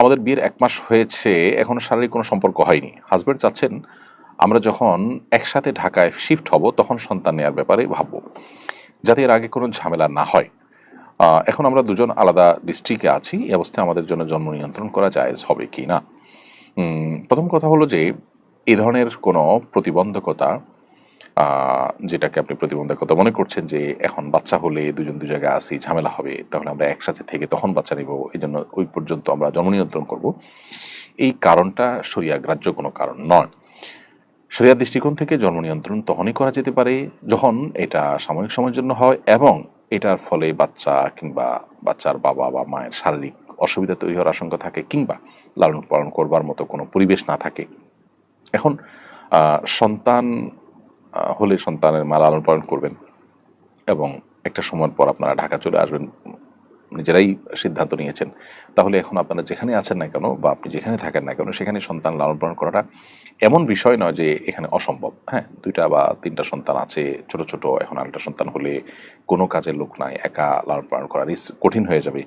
আমাদের বিয়ের এক মাস হয়েছে, এখনও শারীরিক কোনো সম্পর্ক হয়নি। হাজব্যান্ড চাচ্ছেন, আমরা যখন একসাথে ঢাকায় শিফট হব, তখন সন্তান নেওয়ার ব্যাপারে ভাববো, যাতে এর আগে কোনো ঝামেলা না হয়। এখন আমরা দুজন আলাদা ডিস্ট্রিক্টে আছি, এই অবস্থায় আমাদের জন্য জন্ম নিয়ন্ত্রণ করা জায়েজ হবে কি না? প্রথম কথা হলো যে, এ ধরনের কোনো প্রতিবন্ধকতা যেটাকে আপনি প্রতিবন্ধকতা মনে করছেন যে এখন বাচ্চা হলে দুজন দু জায়গায় আসি ঝামেলা হবে, তাহলে আমরা একসাথে থেকে তখন বাচ্চা নেব এই জন্য ওই পর্যন্ত আমরা জন্ম নিয়ন্ত্রণ করব। এই কারণটা সরিয়া গ্রাহ্য কোনো কারণ নয়। শরিয়ার দৃষ্টিকোণ থেকে জন্ম নিয়ন্ত্রণ তখনই করা যেতে পারে যখন এটা সাময়িক সময়ের জন্য হয় এবং এটার ফলে বাচ্চা কিংবা বাচ্চার বাবা বা মায়ের শারীরিক অসুবিধা তৈরি হওয়ার আশঙ্কা থাকে কিংবা লালন পালন করবার মতো কোনো পরিবেশ না থাকে। এখন সন্তান হলে সন্তানের মা লালন পালন করবেন এবং একটা সময়ের পর আপনারা ঢাকা চলে আসবেন, নিজেরাই সিদ্ধান্ত নিয়েছেন। তাহলে এখন আপনারা যেখানে আছেন না কেন বা আপনি যেখানে থাকেন না কেন, সেখানে সন্তান লালন পালন করাটা এমন বিষয় নয় যে এখানে অসম্ভব। হ্যাঁ দুইটা বা তিনটা সন্তান আছে, ছোট ছোট, এখন আরেকটা সন্তান হলে কোনো কাজের লোক নাই, একা লালন পালন করা রিস্ক কঠিন হয়ে যাবে।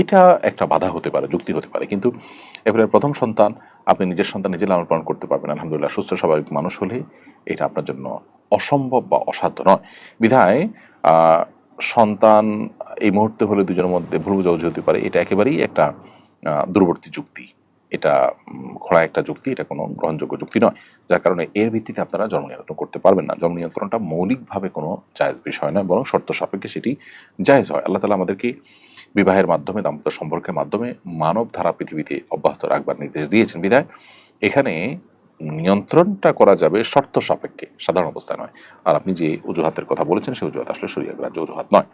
এটা একটা বাধা হতে পারে, যুক্তি হতে পারে। কিন্তু এবারে প্রথম সন্তান, আপনি নিজের সন্তান নিজে লালন পালন করতে পারবেন। আলহামদুলিল্লাহ, সুস্থ স্বাভাবিক মানুষ হলে এটা আপনার জন্য অসম্ভব বা অসাধ্য নয়। বিধায় সন্তান এই মুহূর্তে হলে দুজনের মধ্যে ভুল বোঝাবুঝি হতে পারে। এটা একেবারেই একটা দূরবর্তী যুক্তি। এটা খোলা একটা যুক্তি, এটা কোনো গ্রহণযোগ্য যুক্তি নয়। যার কারণে এর ভিত্তিতে আপনারা জন্ম নিয়ন্ত্রণ করতে পারবেন না। জন্ম নিয়ন্ত্রণটা মৌলিকভাবে কোনো জায়েজ বিষয় নয়, বরং শর্ত সাপেক্ষে সেটি জায়েজ হয়। আল্লাহ তালা আমাদেরকে বিবাহের মাধ্যমে, দাম্পত্য সম্পর্কের মাধ্যমে মানব ধারা পৃথিবীতে অব্যাহত রাখবার নির্দেশ দিয়েছেন। বিধায়, এখানে নিয়ন্ত্রণটা করা যাবে শর্ত সাপেক্ষে, সাধারণ অবস্থায় নয়। আর আপনি যে অজুহাতের কথা বলেছেন, সেই অজুহাত আসলে সরিয়া গ্রাহ্য অজুহাত নয়।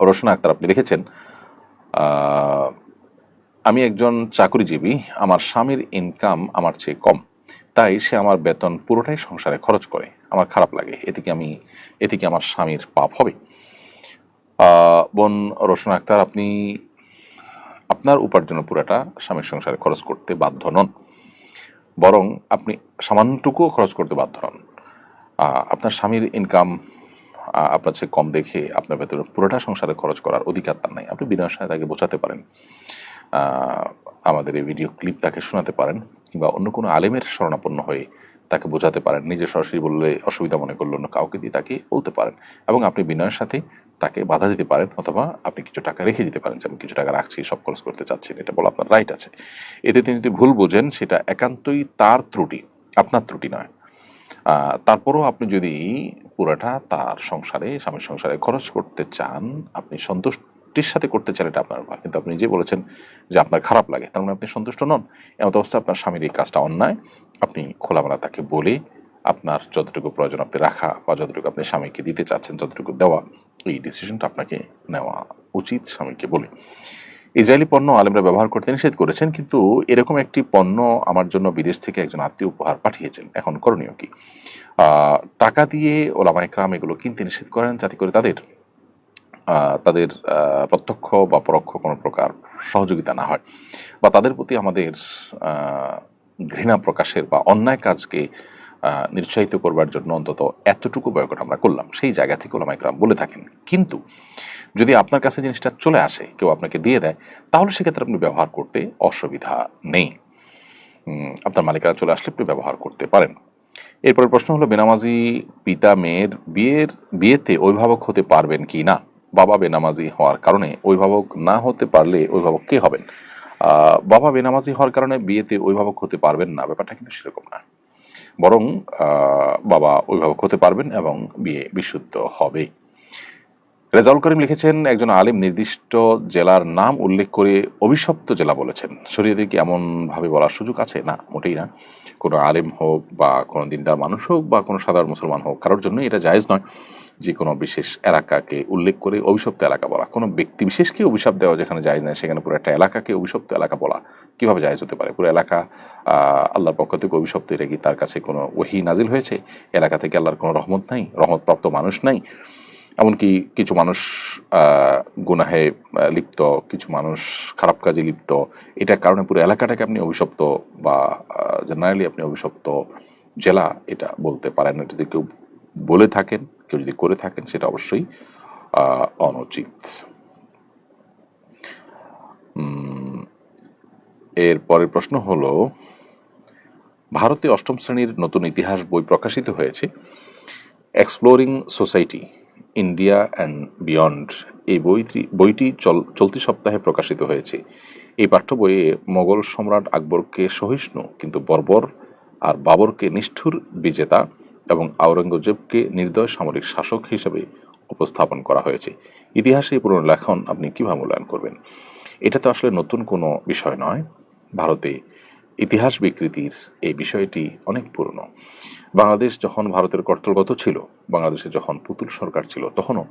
রোশনা আক্তার, আপনি লিখেছেন আমি একজন চাকরিজীবী, আমার স্বামীর ইনকাম আমার চেয়ে কম, তাই সে আমার বেতন পুরোটাই সংসারে খরচ করে, আমার খারাপ লাগে, এতে কি আমি, এতে কি আমার স্বামীর পাপ হবে? বোন রোশন আক্তার, আপনি, আপনার উপার্জনের পুরোটা স্বামীর সংসারে খরচ করতে বাধ্য নন। বরং আপনি সামান্যটুকুও খরচ করতে বাধ্য হন। আপনার স্বামীর ইনকাম আপনার চেয়ে কম দেখে আপনার ভেতরে পুরোটা সংসারে খরচ করার অধিকার তার নাই। আপনি বিনয়ের সাথে তাকে বোঝাতে পারেন। আমাদের এই ভিডিও ক্লিপ তাকে শোনাতে পারেন কিংবা অন্য কোনো আলেমের শরণাপন্ন হয়ে তাকে বোঝাতে পারেন। নিজে সরাসরি বললে অসুবিধা মনে করলে অন্য কাউকে দিয়ে তাকে বলতে পারেন। এবং আপনি বিনয়ের সাথে তাকে বাধা দিতে পারেন অথবা আপনি কিছু টাকা রেখে দিতে পারেন। যে আমি কিছু টাকা রাখছি সব খরচ করতে চাচ্ছি না, এটা বলা আপনার রাইট আছে। এতে তিনি যদি ভুল বোঝেন সেটা একান্তই তার ত্রুটি আপনার ত্রুটি নয়। তারপরও আপনি যদি পুরাটা তার সংসারে স্বামীর সংসারে খরচ করতে চান আপনি সন্তুষ্টির সাথে করতে চান এটা আপনার কিন্তু আপনি নিজে বলেছেন যে আপনার খারাপ লাগে তার মানে আপনি সন্তুষ্ট নন। এমন অবস্থা আপনার স্বামীর এই কাজটা অন্যায়। আপনি খোলামেলা তাকে বলে আপনার যতটুকু প্রয়োজন আপনি রাখা বা যতটুকু আপনি স্বামীকে দিতে চাচ্ছেন যতটুকু দেওয়া এই ডিসিশনটা আপনাকে নেওয়া উচিত স্বামীকে বলে। ইসরায়েলি পণ্য আলেমরা ব্যবহার করতে নিষেধ করেছেন, কিন্তু এরকম একটি পণ্য আমার জন্য বিদেশ থেকে একজন আত্মীয় উপহার পাঠিয়েছেন। এখন করণীয় কি? টাকা দিয়ে ওলামা একরাম এগুলো কিনতে নিষেধ করেন যাতে করে তাদের তাদের প্রত্যক্ষ বা পরোক্ষ কোনো প্রকার সহযোগিতা না হয়। বা তাদের প্রতি আমাদের ঘৃণা প্রকাশের বা অন্যায় কাজকে নিরুৎসাহিত করবার জন্য অন্তত এতটুকু বয়কট আমরা করলাম, সেই জায়গা থেকে ওলামা একরাম বলে থাকেন। কিন্তু যদি আপনার কাছে জিনিসটা চলে আসে, কেউ আপনাকে দিয়ে দেয়, তাহলে সেক্ষেত্রে আপনি ব্যবহার করতে অসুবিধা নেই। আপনার মালিকানা চলে আসলে আপনি ব্যবহার করতে পারেন। এরপরের প্রশ্ন হলো, বেনামাজি পিতা মেয়ের বিয়ের, বিয়েতে অভিভাবক হতে পারবেন কি না? বাবা বেনামাজি হওয়ার কারণে অভিভাবক না হতে পারলে অভিভাবক কে হবেন? বাবা বেনামাজি হওয়ার কারণে বিয়েতে অভিভাবক হতে পারবেন না, ব্যাপারটা কিন্তু সেরকম না। বরং বাবা অভিভাবক হতে পারবেন এবং বিয়ে বিশুদ্ধ হবে। রেজাউল করিম লিখেছেন, একজন আলিম নির্দিষ্ট জেলার নাম উল্লেখ করে অভিশপ্ত জেলা বলেছেন। শরীয়তে কি এমনভাবে বলার সুযোগ আছে? না, মোটেই না। কোনো আলিম হোক বা কোনো দিনদার মানুষ হোক বা কোনো সাধারণ মুসলমান হোক, কারোর জন্য এটা জায়েজ নয়। যে কোনো বিশেষ এলাকাকে উল্লেখ করে অভিশপ্ত এলাকা বলা। কোনো ব্যক্তি বিশেষকে অভিশাপ দেওয়া যেখানে যায় না, সেখানে পুরো একটা এলাকাকে অভিশপ্ত এলাকা বলা। কীভাবে জায়েজ হতে পারে? পুরো এলাকা আল্লাহর পক্ষ থেকে অভিশপ্ত, এটা কি তার কাছে কোনো ওহি নাজিল হয়েছে? এলাকা থেকে আল্লাহর কোনো রহমত নাই? রহমতপ্রাপ্ত মানুষ নাই? এমনকি কিছু মানুষ গুনাহে লিপ্ত, কিছু মানুষ খারাপ কাজে লিপ্ত, এটার কারণে পুরো এলাকাটাকে আপনি অভিশপ্ত বা জেনারেলি আপনি অভিশপ্ত, জেলা এটা বলতে পারেন না। যদি কেউ বলে থাকেন, কেউ যদি করে থাকেন সেটা অবশ্যই অনুচিত। এর পরের প্রশ্ন হলো, ভারতে অষ্টম শ্রেণির নতুন ইতিহাস বই প্রকাশিত হয়েছে। Exploring society India and beyond এই বইটি বইটি চল, চলতি সপ্তাহে প্রকাশিত হয়েছে। এই পাঠ্য বইয়ে মোগল সম্রাট আকবরকে সহিষ্ণু, কিন্তু বর্বর আর বাবরকে নিষ্ঠুর বিজেতা এবং আওরঙ্গজেবকে নির্দয় সামরিক শাসক হিসেবে উপস্থাপন করা হয়েছে। ইতিহাসে এই পুনর্লেখন আপনি কীভাবে মূল্যায়ন করবেন? এটা তো আসলে নতুন কোনো বিষয় নয়। ভারতে ইতিহাস বিকৃতির এই বিষয়টি অনেক পুরনো। বাংলাদেশ যখন ভারতের কর্তৃগত ছিল, বাংলাদেশে যখন পুতুল সরকার ছিল, তখনও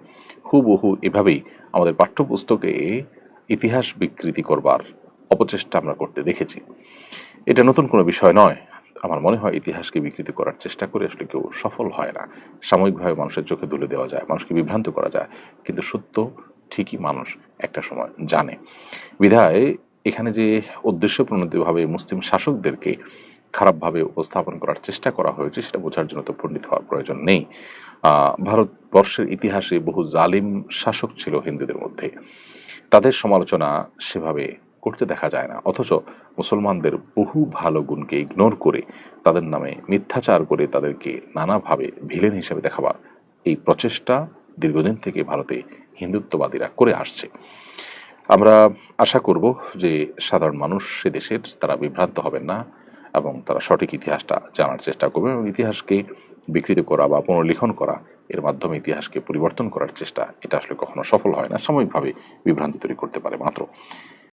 হুবহু এভাবেই আমাদের পাঠ্যপুস্তকে ইতিহাস বিকৃতি করবার অপচেষ্টা আমরা করতে দেখেছি। এটা নতুন কোনো বিষয় নয়। আমার মনে হয় ইতিহাসকে বিকৃত করার চেষ্টা করে আসলে কেউ সফল হয় না। সাময়িকভাবে মানুষের চোখে তুলে দেওয়া যায়, মানুষকে বিভ্রান্ত করা যায়, কিন্তু সত্য ঠিকই মানুষ একটা সময় জানে। বিধায় এখানে যে উদ্দেশ্য প্রণোদিতভাবে মুসলিম শাসকদেরকে খারাপভাবে উপস্থাপন করার চেষ্টা করা হয়েছে, সেটা বোঝার জন্য তো পণ্ডিত হওয়ার প্রয়োজন নেই। ভারতবর্ষের ইতিহাসে বহু জালিম শাসক ছিল হিন্দুদের মধ্যে। তাদের সমালোচনা সেভাবে করতে দেখা যায় না। অথচ মুসলমানদের বহু ভালো গুণকে ইগনোর করে, তাদের নামে মিথ্যাচার করে তাদেরকে নানাভাবে ভিলেন হিসেবে দেখাবার এই প্রচেষ্টা দীর্ঘদিন থেকে ভারতে হিন্দুত্ববাদীরা করে আসছে। আমরা আশা করব যে সাধারণ মানুষ সে দেশের তারা বিভ্রান্ত হবেন না এবং তারা সঠিক ইতিহাসটা জানার চেষ্টা করবে এবং ইতিহাসকে বিকৃত করা বা পুনর্লিখন করা, এর মাধ্যমে ইতিহাসকে পরিবর্তন করার চেষ্টা, এটা আসলে কখনো সফল হয় না। সাময়িকভাবে বিভ্রান্তি তৈরি করতে পারে মাত্র।